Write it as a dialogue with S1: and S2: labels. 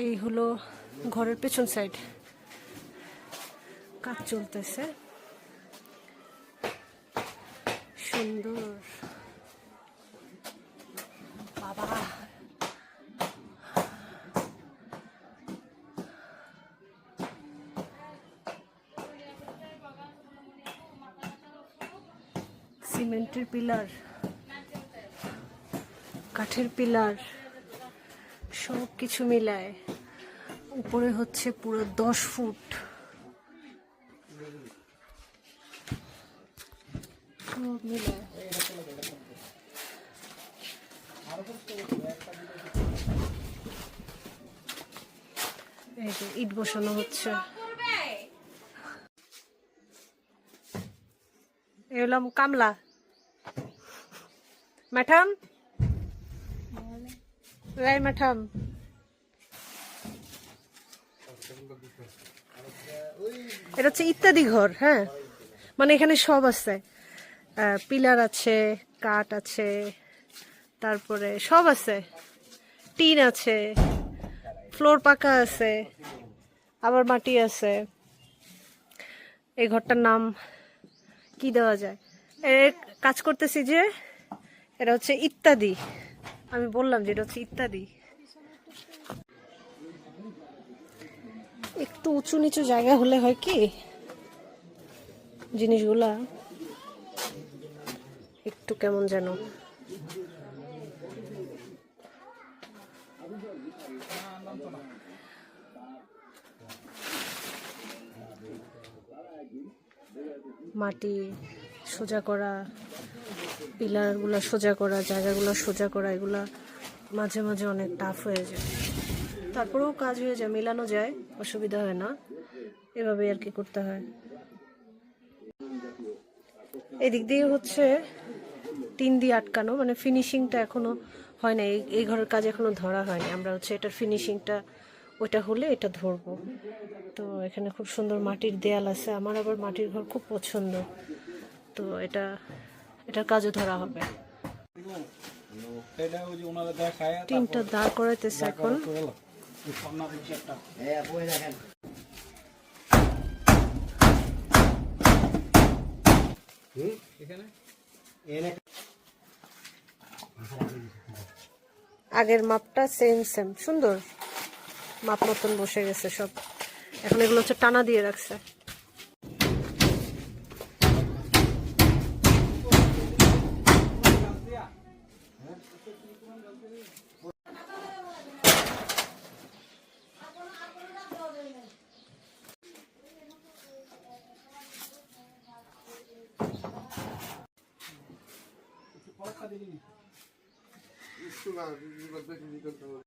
S1: এই হলো ঘরের পেছন সাইড কাজ চলতেছে। সুন্দর। বাবা। সিমেন্টের পিলার। কাঠের পিলার। সব কিছু মিলায় উপরে হচ্ছে পুরো দশ ফুট। মিলায়। ইট বসানো হচ্ছে। এলাম কামলা। ম্যাডাম? রাই ম্যাডাম এটা হচ্ছে ইত্যাদি ঘর হ্যাঁ? মানে এখানে সব আছে। পিলার আছে, কাঠ আছে, তারপরে সব আছে। টিন আছে, ফ্লোর পাকা আছে, আবার মাটি আছে। এই ঘরটার নাম কি দেওয়া যায়? এর কাজ করতেছি যে, এটা হচ্ছে ইত্যাদি। আমি বললাম যে এটা হচ্ছে ইত্যাদি। একটু উঁচু নিচু জায়গা হলে হয় কি, জিনিসগুলা একটু কেমন যেন। মাটি সোজা করা পিলারগুলো সোজা করা, জায়গাগুলো সোজা করা, এগুলা মাঝে মাঝে অনেক টাফ হয়ে যায়। তারপরেও কাজ হয়ে যায়, মেলানো যায়, অসুবিধা হয় না। এভাবে আর কি করতে হয়। এদিক দিয়ে হচ্ছে টিন দিয়ে আটকানো মানে ফিনিশিংটা এখনও হয় না এই- ঘরের কাজ এখনও ধরা হয়নি। আমরা হচ্ছে এটার ফিনিশিংটা ওইটা হলে এটা ধরবো। তো এখানে খুব সুন্দর মাটির দেয়াল আছে, আমার আবার মাটির ঘর খুব পছন্দ। তো এটা এটার কাজও ধরা হবে। দাঁড় করাইতেছে এখানে। আগের মাপটা সেম সেম সুন্দর। মাপ মতন বসে গেছে সব। এখন এগুলো হচ্ছে টানা দিয়ে রাখছে। পরীক্ষা দেখিনি স্কুল আর করতে হবে।